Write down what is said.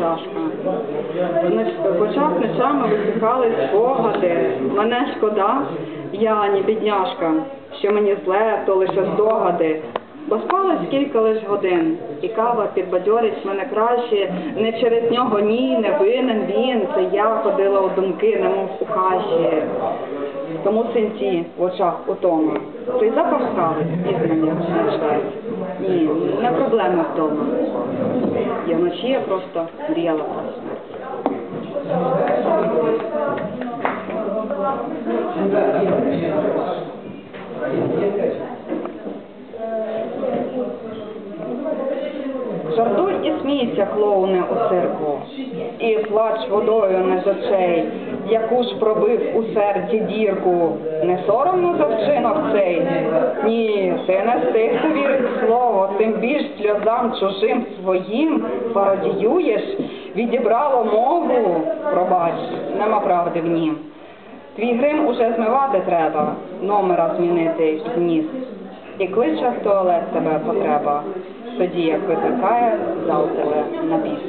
чашка. В очах ночами висихали спогади. Мене шкода, я ні бідняшка, що мені зле, то лише здогади. Бо спалось кілька лиш годин, і кава підбадьорить мене краще. Не через нього ні, не винен він. Це я ходила у думки, немов у каші. Тому синці в очах утома. Той запах кави і мене знайшли. Ні, не проблема вдома. Я я просто мріяла про. Жартують і сміються клоуни у цирку, і плач водою не з очей, яку ж пробив у серці дірку. Не соромно за вчинок цей? Ні, ти не хто вірить в слово, тим більш сльозам чужим своїм пародіюєш, відібрало мову. Пробач, нема правди в нім. Твій грим уже змивати треба, номера змінити вніс. І кличе в туалет тебе потреба, тоді як викликає зал тебе на біс.